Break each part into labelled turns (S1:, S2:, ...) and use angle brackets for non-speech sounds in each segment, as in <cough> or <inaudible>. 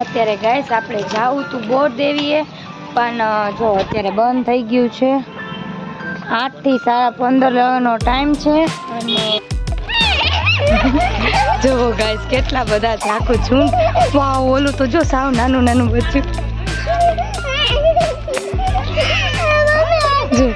S1: અત્યારે ગાઈસ આપણે જાવું તું બોર દેવીએ, પણ જો અત્યારે બંધ થઈ ગયું છે. આઠથી સાડા પંદર નો ટાઈમ છે. અને <laughs> જો ગાઈસ કેટલા બધા છે છું વાવ, ઓલું તો જો સાવ નાનું નાનું બચ્ચું જો.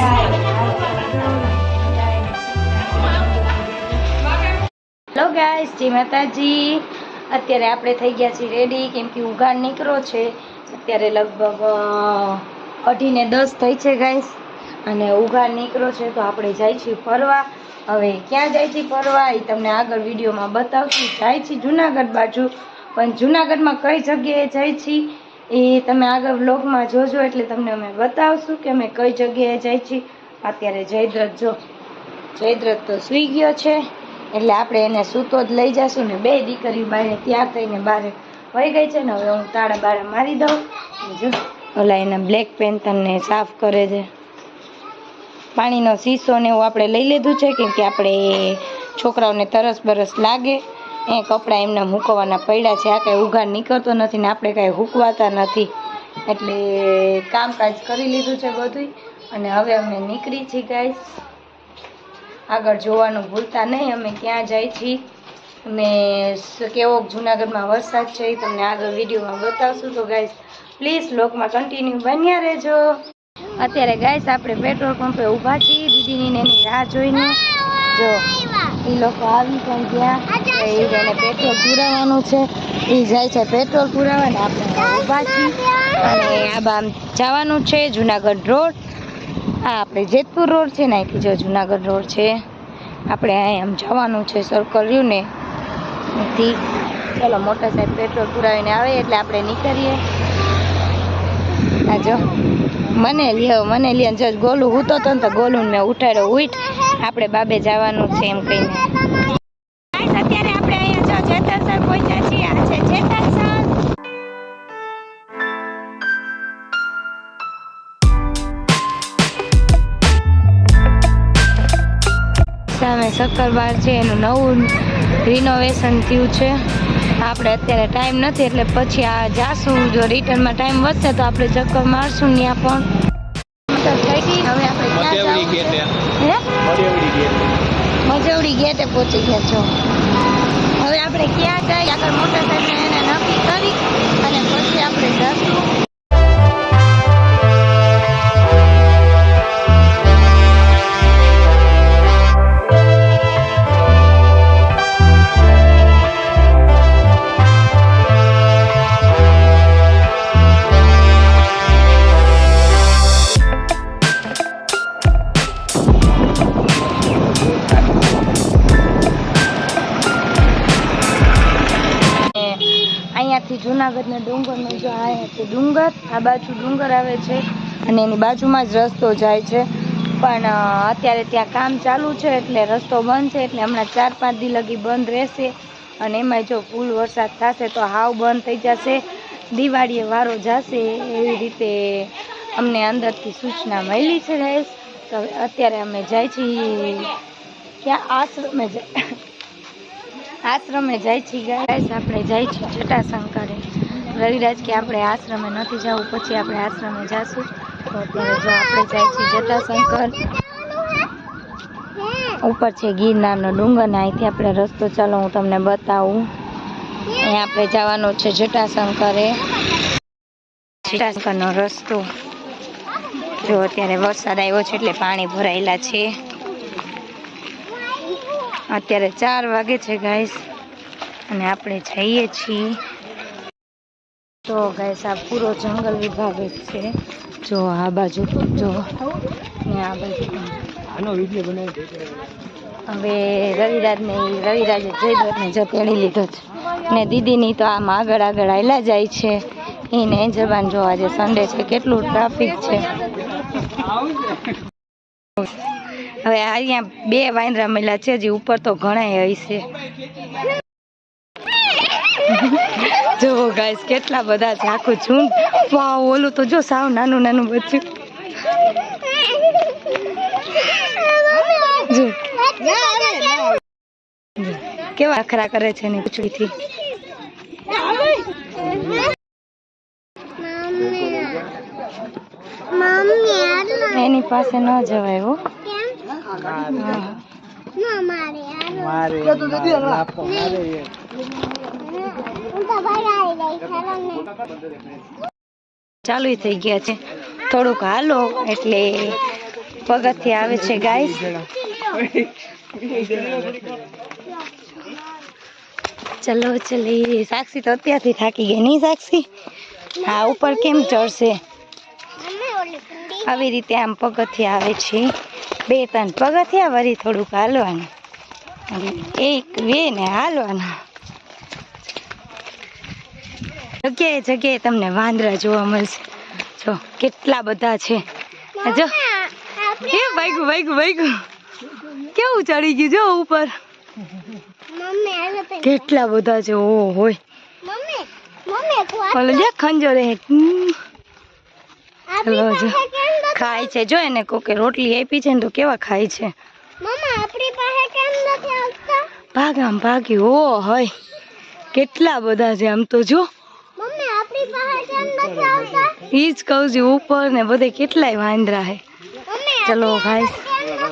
S1: હેલો ગાઈસ જય માતાજી. અત્યારે આપણે થઈ ગયા છીએ રેડી કેમ કે ઉઘાડ નીકળો છે. અત્યારે લગભગ અઢી અઢીને દસ થઈ છે ગાઈસ અને ઉઘાડ નીકળો છે તો આપણે જાય છીએ ફરવા. હવે ક્યાં જાય છે ફરવા એ તમને આગળ વિડીયોમાં બતાવશું. જાય છે જુનાગઢ બાજુ. પણ જુનાગઢમાં કઈ જગ્યાએ જાય છીએ? એ તમે આગળ વ્લોગમાં જોજો એટલે તમને અમે બતાવશું કે અમે કઈ જગ્યાએ જાય છીએ. અત્યારે જયદ્રથ જો. જયદ્રથ તો સૂઈ ગયો છે, એટલે આપણે એને સૂતો જ લઈ જશું ને બે દીકરી બારે તૈયાર થઈને બારે વહી ગઈ છે ને હવે હું તાળા બાળા મારી દઉં. જો, ઓલા એના બ્લેક પેન્થરને સાફ કરે છે. પાણીનો શીશો ને એવું આપણે લઈ લીધું છે, કેમ કે આપણે છોકરાઓને તરસ બરસ લાગે. એ કપડાં એમને મૂકવાના પડ્યા છે. આ કાંઈ ઉઘાડ નીકળતો નથી ને આપણે કાંઈ હૂકવાતા નથી. એટલે કામકાજ કરી લીધું છે બધું અને હવે અમે નીકળી છીએ ગાઈસ આગળ જોવાનું ભૂલતા નહીં. અમે ક્યાં જાય છીએ? અને કેવોક કેવો જુનાગઢમાં વરસાદ છે એ તમને આગળ વિડીયોમાં બતાવશું. તો ગાઈસ પ્લીઝ લોકમાં કન્ટિન્યુ બન્યા રહેજો. અત્યારે ગાઈસ આપણે પેટ્રોલ પંપે ઊભા છીએ. દીદીની એની રાહ જોઈને. જો એ લોકો આવી પણ ગયા. એ એને પેટ્રોલ પુરાવાનું છે એ જાય છે પેટ્રોલ પુરાવા ને આપણે ઊભા છીએ. અને આ બામ જવાનું છે જુનાગઢ રોડ. આ આપણે જેતપુર રોડ છે ને જો જુનાગઢ રોડ છે. આપણે અહીં આમ જવાનું છે સર્કલ રહ્યું ને. ચલો મોટર સાહેબ પેટ્રોલ પુરાવીને આવે, એટલે આપણે નીકળીએ. આ જો મને લ્યો મને લ્યો. જો ગોલું હૂતો તો ને તો ગોલું મેં ઉઠાડ્યો. ઉઠ આપણે બાબે જવાનું છે એમ કહીને. અત્યારે આપણે અહીંયા જો જેતલસર પહોંચ્યા છીએ. આ છે જેતલસર સામે શક્કરબાર છે એનું નવું રિનોવેશન થયું છે. આપણે અત્યારે ટાઈમ નથી એટલે પછી આ જાશું જો રિટર્નમાં ટાઈમ વધશે તો આપણે ચક્કર મારશું ત્યાં પણ મોટર થઈ ગઈ? હવે આપણે મજવડી ગેટે પહોંચી ગયા છો. હવે આપણે ક્યાં જાય આગળ મોટરસાઇકલ એને નક્કી કરી અને પછી આપણે જશું. આ બાજુ ડુંગર આવે છે અને એની બાજુમાં જ રસ્તો જાય છે. પણ અત્યારે ત્યાં કામ ચાલુ છે એટલે રસ્તો બંધ છે એટલે હમણાં ચાર પાંચ દી લગી બંધ રહેશે. અને એમાં જો ફૂલ વરસાદ થશે તો હાવ બંધ થઈ જશે. દિવાળીએ વારો જશે એવી રીતે અમને અંદરથી સૂચના મળી છે guys. તો અત્યારે અમે જાય છીએ ક્યાં? આશ્રમે જાય આશ્રમે જાય છે ગાઈસ. આપણે જાય છીએ જટાશંકરે. રવિરાજ કે આપણે આશ્રમે નથી જવું, પછી આપણે આશ્રમે જાશું. તો અત્યારે આપણે જાય છીએ જટાશંકર. ઉપર છે ગિરનારનો ડુંગર ને અહીંથી આપણે રસ્તો ચાલો, હું તમને બતાવું. અહીંયા આપણે જવાનું છે જટાશંકરે. જટાશંકરનો રસ્તો. જો અત્યારે વરસાદ આવ્યો છે એટલે પાણી ભરાયેલા છે. અત્યારે ચાર વાગે છે ગાઈસ અને આપણે જઈએ છીએ. તો ગાઈસ આ પૂરો જંગલ વિભાગ છે. જો આ બાજુ જો ને આ બાજુ
S2: આનો વીડિયો બનાવી
S1: હવે રવિરાજને રવિરાજે જયદ્રથને જો તેડી લીધો છે. ને દીદીની તો આમ આગળ આગળ આવેલા જાય છે. એને જબાન જો આજે સન્ડે છે કેટલું ટ્રાફિક છે. હવે અહીંયા બે વાંદરા મળ્યા છે જે ઉપર તો ઘણા હશે. જો ગાઈસ કેટલા બધા છે. આખું ઝુંડ વાવ ઓલું તો જો સાવ નાનું નાનું બચ્ચું જો. કેવા અખરા કરે છે એની પૂછડીથી? એની પાસે ન જવાય હો.
S2: મારે
S1: ચાલુ થઈ ગયા છે. થોડુંક હાલો, એટલે પગથી આવે છે ગાય ચલો, ચલી, સાક્ષી તો અત્યારથી થાકી ગઈ, નહીં સાક્ષી? હા, ઉપર કેમ ચડશે? આવી રીતે આમ પગથિયા આવે છે. બે, ત્રણ પગથિયા, વળી થોડુંક હાલવાનું. એક, બે ને હાલવાના. જગ્યાએ જગ્યાએ તમને વાંદરા જોવા મળશે. જો કેટલા બધા છે. જો. એ વાગ્યું વાગ્યું વાગ્યું કેવું ચડી ગયું જો ઉપર? કેટલા બધા છે ઓ હોય. ઓલો જે ખંજો રહે હમ. જો. ખાય છે જો એને કોકે રોટલી આપી છે ને તો કેવા ખાય છે? ભાગ આમ ભાગ્યું ઓ હોય. કેટલા બધા છે આમ તો જો. ઈ જ કહું છું ઉપર ને બધે કેટલાય વાંદરા હે. ચલો ભાઈ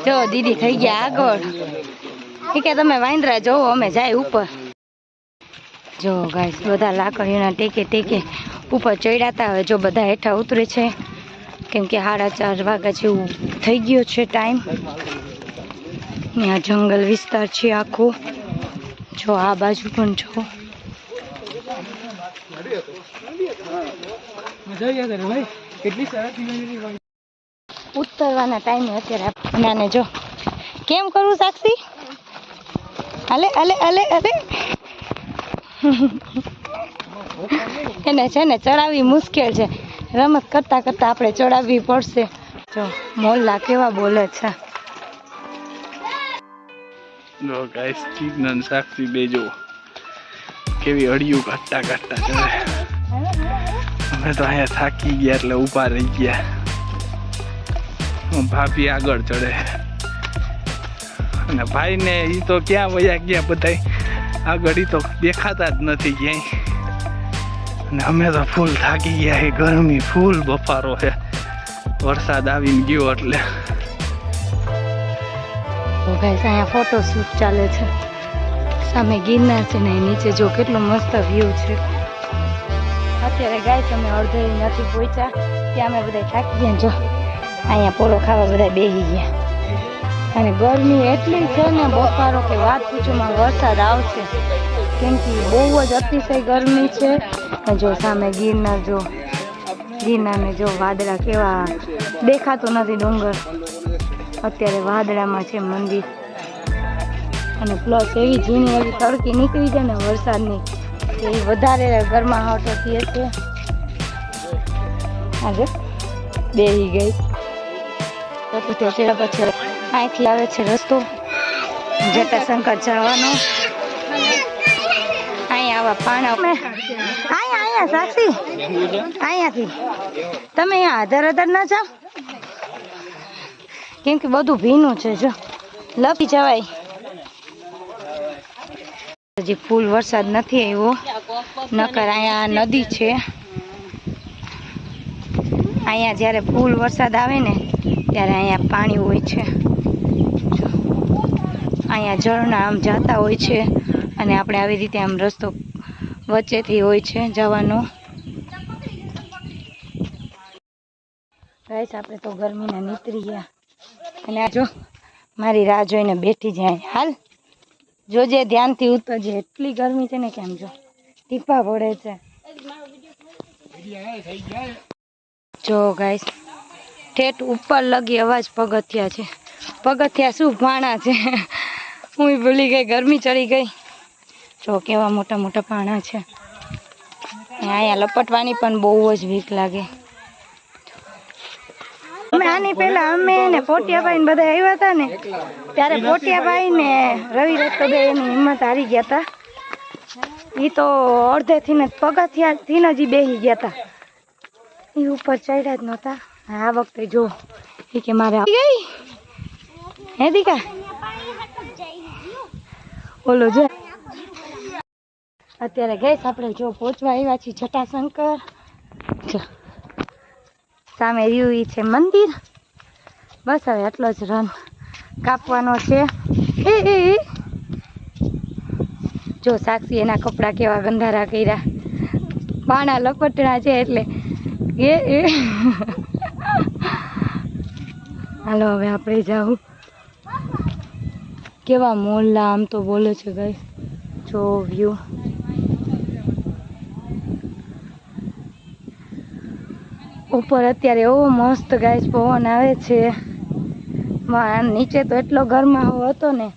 S1: જો દીદી થઈ ગયા આગળ. કે તમે વાંદરા જોવો અમે જાય ઉપર. જો ગાઈસ બધા લાકડીઓના ટેકે ટેકે ઉપર ચડ્યાતા હવે જો બધા હેઠા ઉતરે છે. કેમ કે સાડા ચાર વાગ્યા જેવું થઈ ગયો છે ટાઈમ ત્યાં જંગલ વિસ્તાર છે આખો. જો આ બાજુ પણ જો.
S2: મજા આવી ભાઈ. કેટલી સરસ ઇમેજરી ભાઈ.
S1: ઉતરવાના ટાઈમે અત્યારે નાને જો. કેમ કરું સાક્ષી? અલે અલે અલે અલે. એને છે ને ચડાવવી મુશ્કેલ છે. રમત કરતા કરતા આપણે ચડાવવી પડશે. જો મોલ્લા કેવા બોલે છે.
S3: જો ગાઈસ ચીકનન સાક્ષી બેજો કેવી અડિયું કાઢતા કાઢતા ચડે અમે તો અહીંયા થાકી ગયા એટલે ઊભા રહી ગયા. ભાભી આગળ ચડે. અને ભાઈને એ તો ક્યાં વયા ગયા બધાય? આગળ એ તો દેખાતા જ નથી ક્યાંય. અને અમે તો ફૂલ થાકી ગયા એ ગરમી, ફૂલ બફારો છે વરસાદ આવીને ગયો એટલે.
S1: અહીંયા ફોટો શૂટ ચાલે છે. સામે ગિરનાર છે ને નીચે જો કેટલો મસ્ત વ્યૂ છે. અત્યારે તમે અડધે નથી પહોંચ્યા. ત્યાં અમે બધા થાકી ગયા જો. અહીંયા પોળો ખાવા બધા બેસી ગયા. અને ગરમી એટલી છે ને બફારો કે વાત પૂછોમાં વરસાદ આવશે. કેમ કે બહુ જ અતિશય ગરમી છે. જો સામે ગિરનાર જો, ગિરનારને જો વાદળા કેવા દેખાતો નથી ડુંગર. અત્યારે વાદળામાં છે મંદિર. અને પ્લસ એવી ઝીણી એવી તડકી નીકળી છે ને વરસાદની એવી વધારે ગરમાહટ થઈએ છે. આજે બેહી ગઈ. ચેડા પછી અહીંથી આવે છે રસ્તો. જટાશંકર જવાનો. અહીંયા આવા પાણા અહીંયા અહીંયા સાક્ષી. અહીંયાથી. તમે અહીંયા આધાર આધાર ના જાઓ. કેમ કે બધું ભીનું છે, જો. લપી જવાય. હજી ફૂલ વરસાદ નથી આવ્યો. નકર અહીંયા નદી છે. અહીંયા જ્યારે ફૂલ વરસાદ આવે ને, ત્યારે અહીંયા પાણી હોય છે. અહીંયા ઝરણા આમ જતા હોય છે અને આપણે આવી રીતે આમ રસ્તો વચ્ચેથી હોય છે જવાનો. ગાઈસ આપણે તો ગરમીના નીતરી ગયા. અને આ જો, મારી રાહ જોઈને બેઠી જાય હાલ જોજે ધ્યાનથી ઉતરજે, એટલી ગરમી છે ને કેમ જો? ટીપા પડે છે. જો ગાઈસ ઠેઠ ઉપર લગી અવાજ પગથિયા છે. પગથિયા શું પાણા છે? હું ભૂલી ગઈ, ગરમી ચડી ગઈ. જો કેવા મોટા મોટા પાણા છે. અહીંયા લપટવાની પણ બહુ જ બીક લાગે. અમે આની પહેલા અમે ને પોટિયાભાઈ ને બધા આવ્યા હતા ને, ત્યારે પોટિયાભાઈ ને રવિ રસ્તભાઈ એની હિંમત હારી ગયા હતા. એ તો અડધેથી ને પગથિયાથી જ બેસી ગયા હતા. એ ઉપર ચડ્યા જ નહોતા. આ વખતે જો કે મારે ગઈ? હે દીકા? ઓલો જો. અત્યારે ગઈશ આપણે જો પહોંચવા આવ્યા છીએ જટાશંકર. સામે રહ્યું એ છે મંદિર. બસ હવે એટલો જ રન કાપવાનો છે. જો સાક્ષી એના કપડાં કેવા ગંધારા કર્યા. બાણા લપટણા છે એટલે એ એ. હાલો, હવે આપણે જાઉં. કેવા મોલ્લા, આમ તો બોલે છે ગઈ. જો વ્યૂ ઉપર અત્યારે એવો મસ્ત ગાય પવન આવે છે. નીચે તો એટલો ગરમાવો હતો ને,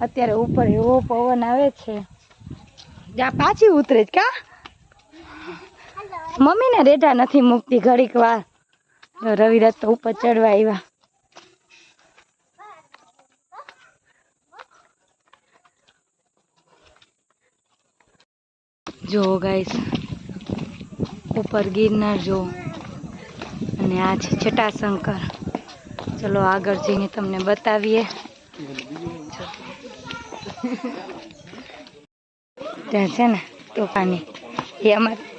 S1: અત્યારે ઉપર એવો પવન આવે છે. પાછી ઉતરે જ કા? મમ્મીને રેઢા નથી મૂકતી ઘડીક વાર. રવિરાજ તો ઉપર ચડવા આવ્યા જો ગાઈસ, ઉપર ગિરનાર જો. અને આ છે છટાશંકર. ચલો આગળ જઈને તમને બતાવીએ. ત્યાં છે ને તોફાની. એ અમારી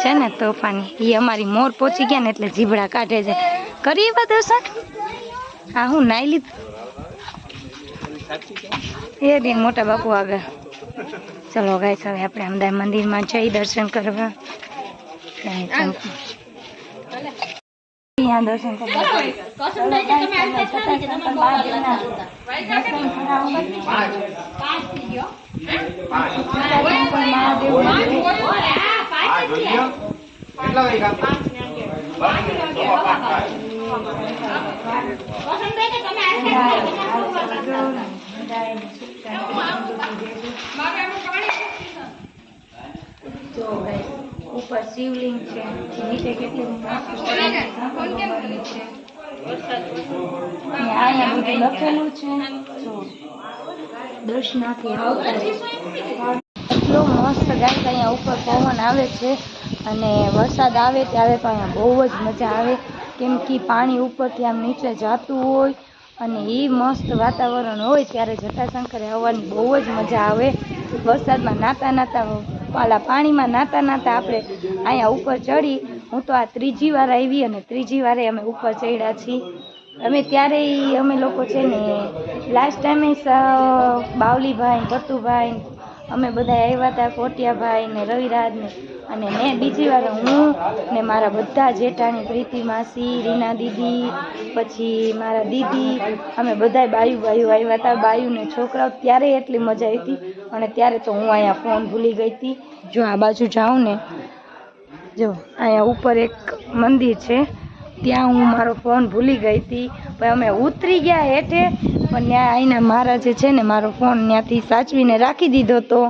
S1: છે ને તોફાની એ અમારી મોર પહોંચી ગયા ને એટલે જીબડા કાઢે છે. કરી એવા દર્શન હા હું નાઈ લીધું. એ દિન મોટા બાપુ આગળ. ચલો ગાય હવે આપણે અમદાવાદ મંદિરમાં જઈ દર્શન કરવા. ત્યાં દર્શન કરવા. ચલો guys, તમે જટાશંકર મહાદેવના દર્શન કરાવો. જટાશંકર મહાદેવના જો guys, ઉપર શિવલિંગ છે નીચે કેટલી લખેલું છે જો દર્શનાથી આવતા એટલો મસ્ત ગાય અહીંયા ઉપર પવન આવે છે અને વરસાદ આવે ત્યારે તો અહીંયા બહુ જ મજા આવે. કેમ કે પાણી ઉપરથી આમ નીચે જતું હોય અને એ મસ્ત વાતાવરણ હોય ત્યારે જટાશંકરે આવવાની બહુ જ મજા આવે. વરસાદમાં નાતા નાતા, પાલા પાણીમાં નાતા નાતા આપણે અહીંયા ઉપર ચડી. હું તો આ ત્રીજી વાર આવી અને ત્રીજી વારે અમે ઉપર ચડ્યા છીએ. અમે ત્યારે અમે લોકો છે ને લાસ્ટ ટાઈમે બાવલીભાઈ ભટ્ટુભાઈ અમે બધા આવ્યા હતા કોટિયાભાઈ ને રવિરાજ ને. અને મેં બીજી વાર હું ને મારા બધા જેઠાણી, પ્રીતિ માસી, રીના દીદી, પછી મારા દીદી, અમે બધાય બાયુ બાયુ આવ્યા હતા બાયુ ને છોકરાઓ ત્યારે એટલી મજા આવી હતી અને ત્યારે તો હું અહીંયા ફોન ભૂલી ગઈ હતી. જો આ બાજુ જાઉં ને, જો અહીંયા ઉપર એક મંદિર છે. ત્યાં હું મારો ફોન ભૂલી ગઈ હતી. પણ અમે ઉતરી ગયા હેઠે, પણ ત્યાં અહીંના મારા જે છે ને, મારો ફોન ત્યાંથી સાચવીને રાખી દીધો તો.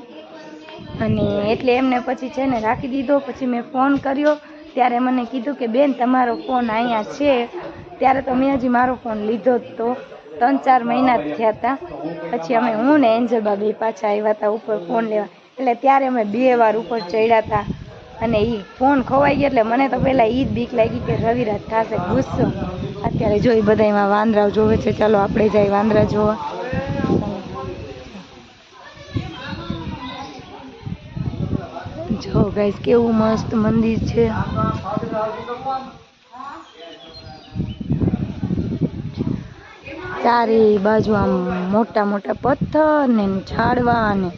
S1: અને એટલે એમને પછી છે ને રાખી દીધો, પછી મેં ફોન કર્યો. ત્યારે મને કીધું કે, બેન, તમારો ફોન અહીંયા છે. ત્યારે તો મેં હજી મારો ફોન લીધો હતો ત્રણ ચાર મહિના થયા હતા પછી અમે હું ને એન્જલ બાબી પાછા આવ્યા હતા ઉપર ફોન લેવા. એટલે ત્યારે અમે બે વાર ઉપર ચડ્યા હતા અને એ ફોન ખોવાઈ ગયો એટલે મને તો પહેલાં એ જ બીક લાગી કે રવિરાજ થશે ગુસ્સો. અત્યારે જોઈ બધા એમાં વાંદરાઓ જોવે છે, ચાલો આપણે જઈએ વાંદરા જોવા. જો ગાઈસ કેવું મસ્ત મંદિર છે. ચારે બાજુ આમ મોટા મોટા પથ્થર ને ઝાડવા ને